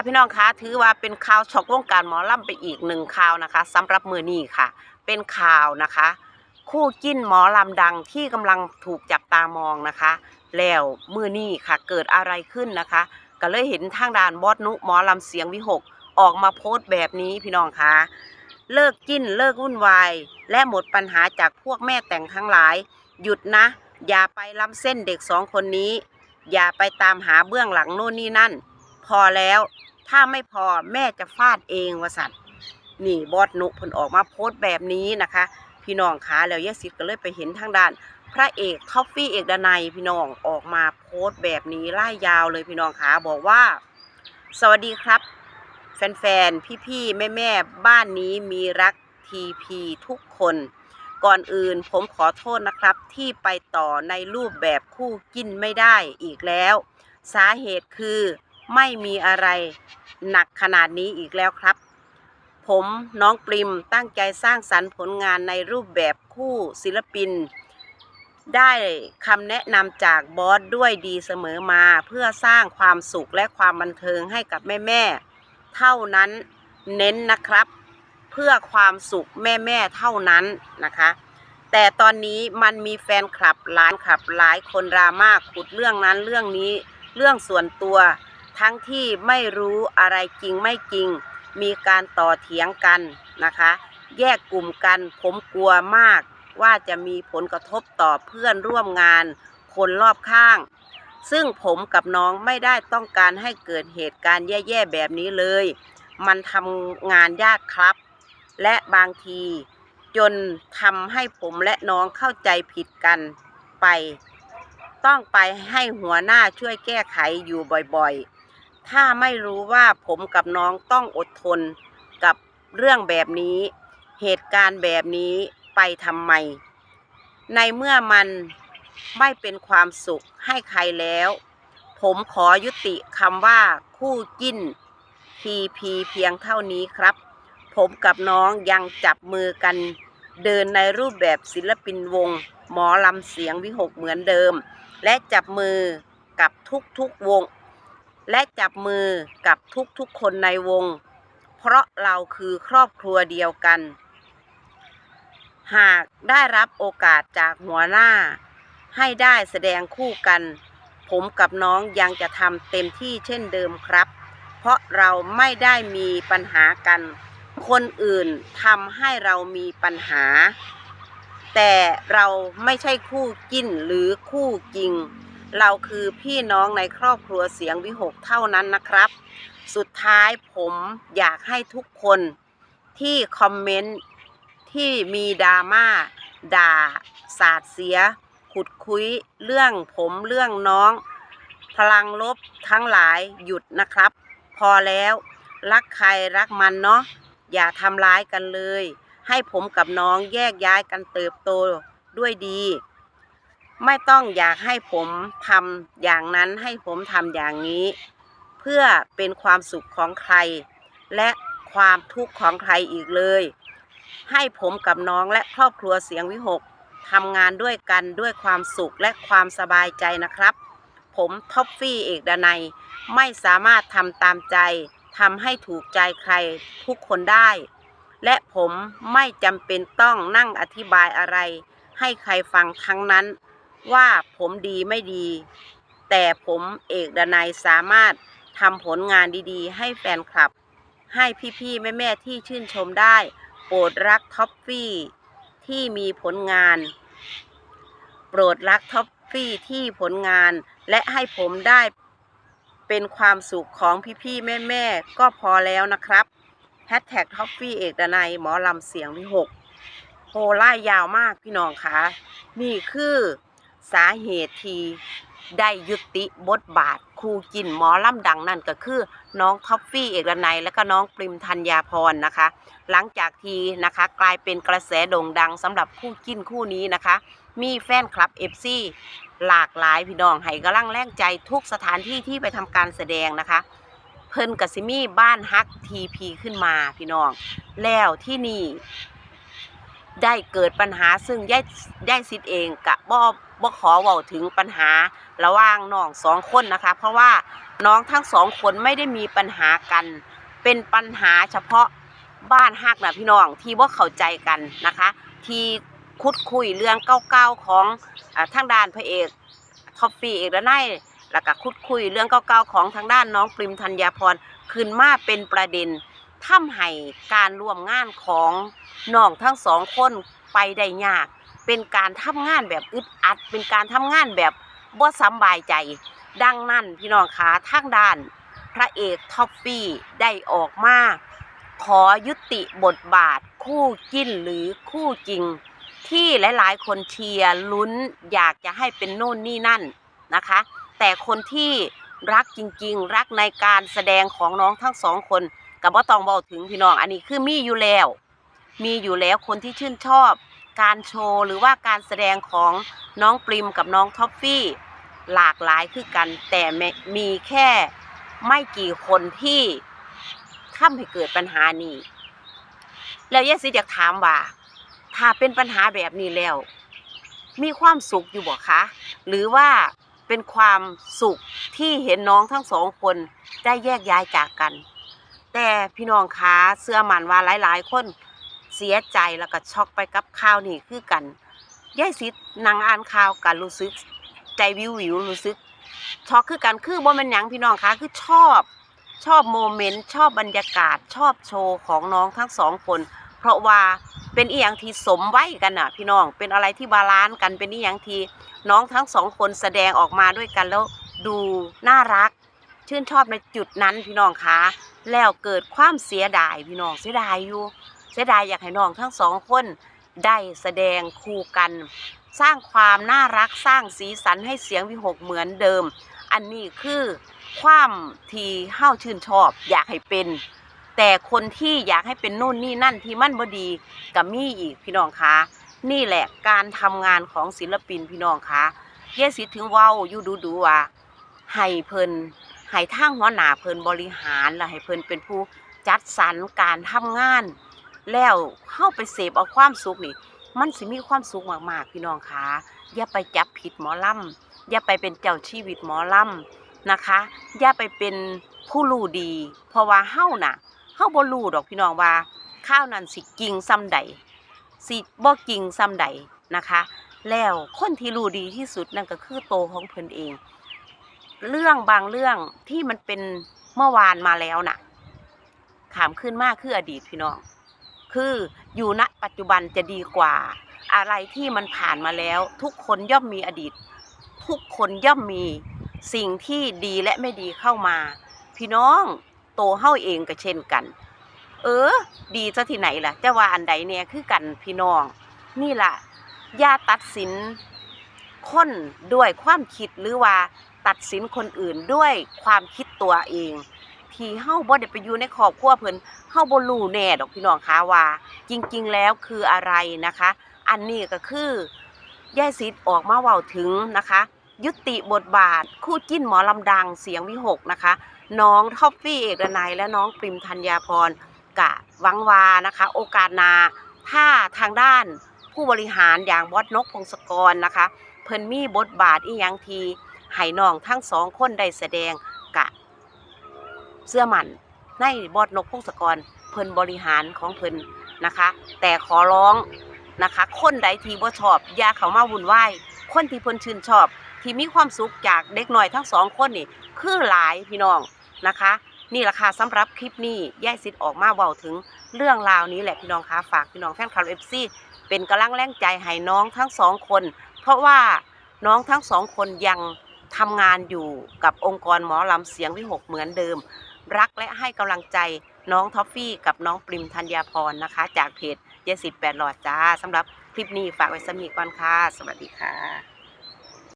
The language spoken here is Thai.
ค่ะพี่น้องคะถือว่าเป็นข่าวช็อกวงการหมอลำไปอีกหนึ่งข่าวนะคะสำหรับมือนี้ค่ะ เป็นข่าวนะคะ คู่จิ้นหมอลำดังที่กำลังถูกจับตามองนะคะ แล้วมือนี้ค่ะเกิดอะไรขึ้นนะคะ ก็เลยเห็นทางด้านบอสนุหมอลำเสียงวิหกออกมาโพสต์แบบนี้พี่น้องคะเลิกจิ้นเลิกวุ่นวายและหมดปัญหาจากพวกแม่แต่งทั้งหลาย หยุดนะ อย่าไปล้ำเส้นเด็กสองคนนี้ อย่าไปตามหาเบื้องหลังโน่นนี่นั่น พอแล้ว ถ้าไม่พอแม่จะฟาดเองวสัตว์นี่บอสนุผลออกมาโพสต์แบบนี้นะคะ พี่น้องคะแล้วยายสิทธิ์ก็เลยไปเห็นทางด้าน พระเอกท็อฟฟี่เอกดนัยพี่น้องออกมาโพสต์แบบนี้ไล่ยาวเลยพี่น้องคะบอกว่า สวัสดีครับ แฟนๆ พี่ๆ แม่ๆ บ้านนี้มีรักทีพีทุกคนก่อนอื่นผมขอโทษนะครับที่ไปต่อในรูปแบบคู่กินไม่ได้อีกแล้ว สาเหตุคือ ไม่มีอะไรหนักขนาดนี้อีกแล้วครับ ผมน้องปริมตั้งใจสร้างสรรค์ผลงานในรูปแบบคู่ศิลปิน ได้คำแนะนำจากบอสด้วยดีเสมอมาเพื่อสร้างความสุขและความบันเทิงให้กับแม่ๆเท่านั้นเน้นนะครับ เพื่อความสุขแม่ๆเท่านั้นนะคะ แต่ตอนนี้มันมีแฟนคลับหลายคลับหลายคนดราม่าขุดเรื่องนั้นเรื่องนี้เรื่องส่วนตัว ทั้งที่ไม่รู้อะไรจริงไม่จริง มีการต่อเถียงกันนะคะ แยกกลุ่มกัน ผมกลัวมากว่าจะมีผลกระทบต่อเพื่อนร่วมงาน คนรอบข้าง ซึ่งผมกับน้องไม่ได้ต้องการให้เกิดเหตุการณ์แย่ๆแบบนี้เลย มันทำงานยากครับ และบางที จนทำให้ผมและน้องเข้าใจผิดกันไป ต้องไปให้หัวหน้าช่วยแก้ไขอยู่บ่อยๆ ถ้าไม่รู้ว่าผมกับน้องต้องอดทนกับเรื่องแบบนี้ เหตุการณ์แบบนี้ไปทำไม ในเมื่อมันไม่เป็นความสุขให้ใครแล้ว ผมขอยุติคำว่าคู่จิ้น PP เพียงเท่านี้ครับ ผมกับน้องยังจับมือกัน เดินในรูปแบบศิลปินวง หมอลำเสียงวิหกเหมือนเดิม และจับมือกับทุกๆวง และจับมือกับทุกๆคนในวง เพราะเราคือครอบครัวเดียวกัน หากได้รับโอกาสจากหัวหน้า ให้ได้แสดงคู่กัน ผมกับน้องยังจะทำเต็มที่เช่นเดิมครับ เพราะเราไม่ได้มีปัญหากัน คนอื่นทำให้เรามีปัญหา แต่เราไม่ใช่คู่จิ้นหรือคู่จริง เราคือพี่น้องในครอบครัวเสียงวิหกเท่านั้นนะครับ สุดท้ายผมอยากให้ทุกคนที่คอมเมนต์ที่มีดราม่าด่า สาดเสีย ขุดคุยเรื่องผมเรื่องน้อง พลังลบทั้งหลายหยุดนะครับ พอแล้วรักใครรักมันเนาะอย่าทำร้ายกันเลย ให้ผมกับน้องแยกย้ายกันเติบโตด้วยดี ไม่ต้องอยากให้ผมทำอย่างนั้นให้ผมทำอย่างนี้ เพื่อเป็นความสุขของใคร และความทุกข์ของใครอีกเลย ให้ผมกับน้องและครอบครัวเสียงวิหกทำงานด้วยกันด้วยความสุขและความสบายใจนะครับ ผมท็อฟฟี่เอกดนัยไม่สามารถทำตามใจทำให้ถูกใจใครทุกคนได้ และผมไม่จำเป็นต้องนั่งอธิบายอะไร ให้ใครฟังทั้งนั้น ว่าผมดีไม่ดี แต่ผมเอกดนัยสามารถทำผลงานดีๆ ให้แฟนคลับ ให้พี่ๆ แม่ๆ ที่ชื่นชมได้ โปรดรักท็อฟฟี่ที่มีผลงาน โปรดรักท็อฟฟี่ที่ผลงาน และให้ผมได้เป็นความสุขของพี่ๆ แม่ๆ ก็พอแล้วนะครับแฮชแท็กท็อฟฟี่เอกดนัยหมอลำเสียงวิหกโหไล่ยาวมากพี่น้องคะนี่คือ สาเหตุที่ได้ยุติบทบาทครูจินหมอลำดังนั่นก็คือ น้องท็อฟฟี่เอกดนัยและก็น้องปริมธัญญาพรนะคะ หลังจากทีนะคะกลายเป็นกระแสโด่งดังสำหรับคู่จินคู่นี้นะคะ มีแฟนคลับเอฟซีหลากหลายพี่น้องให้กำลังแรงใจทุกสถานที่ที่ไปทำการแสดงนะคะ เพิ่นกับซิมี่บ้านฮักทีพีขึ้นมาพี่น้อง แล้วที่นี่ ได้เกิดปัญหาซึ่งยายยายซิดเองกะบ่บ่ขอเว้าถึงปัญหาระหว่างน้องสองคนนะคะ เพราะว่าน้องทั้งสองคนไม่ได้มีปัญหากัน เป็นปัญหาเฉพาะบ้านฮักนะพี่น้องที่ว่าเข้าใจกันนะคะ ที่คุดคุยเรื่องเก่าๆของอทางด้านพระเอกท็อฟฟี่เอกและไนแล้วก็คุดคุยเรื่องเก่าๆของทางด้านน้องปริมธัญญาพรขึ้นมาเป็นประเด็น ทำให้การร่วมงานของน้องทั้งสองคนไปได้ยาก เป็นการทำงานแบบอึดอัด เป็นการทำงานแบบบ่สบายใจ ดังนั้นพี่น้องคะทางด้าน พระเอกท็อฟฟี่ได้ออกมาขอยุติบทบาท คู่จิ้นหรือคู่จริง ที่หลายๆ คนเชียร์ลุ้นอยากจะให้เป็นโน่นนี่นั่นนะคะ แต่คนที่รักจริงๆ รักในการแสดงของน้องทั้งสองคน กับว่าต้องบอกถึงพี่น้อง อันนี้คือมีอยู่แล้ว มีอยู่แล้วคนที่ชื่นชอบ การโชว์หรือว่าการแสดงของน้องปริมกับน้องท็อฟฟี่ หลากหลายคือกัน แต่ไม่มีแค่ไม่กี่คนที่ทำให้เกิดปัญหานี้ แล้วยายสิอยากถามว่า ถ้าเป็นปัญหาแบบนี้แล้ว มีความสุขอยู่บ่คะ หรือว่าเป็นความสุขที่เห็นน้องทั้งสองคนได้แยกย้ายจากกัน แต่พี่น้องคะเสื้อมันว่าหลายๆ คนเสียใจแล้วก็ช็อกไปกับข่าวนี่คือกันยายสินั่งอ่านข่าวกันรู้สึก ใจวิววิวรู้สึกช็อกคือกันคือบ่ม่นหยังพี่น้องคะคือชอบชอบโมเมนต์ชอบบรรยากาศชอบโชว์ของน้องทั้งสองคน เพราะว่าเป็นอีหยังที่สมไว้กันน่ะ พี่น้องเป็นอะไรที่บาลานซ์กันเป็นอีหยังที่น้องทั้งสองคนแสดงออกมาด้วยกันแล้วดูน่ารัก ชื่นชอบในจุดนั้นพี่น้องคะ แล้วเกิดความเสียดายพี่น้องเสียดายอยู่ เสียดายอยากให้น้องทั้งสองคนได้แสดงคู่กัน สร้างความน่ารักสร้างสีสันให้เสียงวิหกเหมือนเดิม อันนี้คือความที่เฮ้าชื่นชอบอยากให้เป็น แต่คนที่อยากให้เป็นนู่นนี่นั่นที่มันบดีกับมี่อีกพี่น้องคะนี่แหละการทำงานของศิลปินพี่น้องคะเยสิถึงเว้าอยู่ดูดูว่าให้เพิ่น ให้ทางหัวหน้าเพิ่นบริหารและให้เพิ่นเป็นผู้จัดสรรการทำงาน แล้วเข้าไปเสพเอาความสุขนี่ มันสิมีความสุขมากๆพี่น้องคะอย่าไปจับผิดหมอลำอย่าไปเป็นเจ้าชีวิตหมอลำนะคะ อย่าไปเป็นผู้รู้ดี เพราะว่าเฮาน่ะเฮาบ่รู้ดอกพี่น้องว่า ข้าวนั้นสิกิ่งซ้ำใดสิบ่กิ่งซ้ำใดนะคะ แล้วคนที่รู้ดีที่สุดนั่นก็คือโตของเพิ่นเอง เรื่องบางเรื่องที่มันเป็นเมื่อวานมาแล้วน่ะ ขามขึ้นมากคืออดีตพี่น้อง คืออยู่ณปัจจุบันจะดีกว่า อะไรที่มันผ่านมาแล้ว ทุกคนย่อมมีอดีต ทุกคนย่อมมีสิ่งที่ดีและไม่ดีเข้ามา พี่น้องโตเฮาเองก็เช่นกัน เออ ดีซะที่ไหนล่ะจะว่าอันใดเนี่ยคือกันพี่น้อง นี่ล่ะอย่าตัดสินคนด้วยความคิดหรือว่า ตัดสินคนอื่นด้วยความคิดตัวเอง ที่เฮาบ่ได้ไปอยู่ในครอบครัวเพิ่นเฮาบ่รู้แน่ดอกพี่น้องคะว่า จริงๆแล้วคืออะไรนะคะ อันนี้ก็คือยายสิทธิ์ออกมาเว้าถึงนะคะ ยุติบทบาท คู่จิ้นหมอลำดังเสียงวิหกนะคะ น้องท็อฟฟี่เอกนัยและน้องปริมธัญญาพรกะวังวานะคะ โอกาสนาถ้าทางด้านผู้บริหารอย่างบอสนกพงศกรนะคะ เพิ่นมีบทบาทอีหยังที ให้น้องทั้งสองคนได้แสดงกะเสื้อมันในบอสนกพงศกรเพิ่นบริหารของเพิ่นนะคะ แต่ขอร้องนะคะ คนใดที่บ่ชอบอย่าเขามาวุ่นวายคนที่เพิ่นชื่นชอบ ที่มีความสุขจากเด็กหน้อยทั้งสองคนนี่คือหลายพี่น้องนะคะ นี่แหละค่ะสำหรับคลิปนี้ย่ายสิทธิ์ออกมาเว้าถึงเรื่องราวนี้แหละพี่น้องคะฝากพี่น้องแฟนคลับเอฟซีเป็นกำลังแรงใจให้น้องทั้งสองคน เพราะว่าน้องทั้งสองคนยัง ทำงานอยู่กับองค์กรหมอลำเสียงวิหกเหมือนเดิม รักและให้กำลังใจน้องท็อฟฟี่กับน้องปริมธัญญาพรนะคะ จากเพจเยสิบแปดหลอดจ้าสำหรับคลิปนี้ฝากไว้สมีก่อนค่ะ สวัสดีค่ะ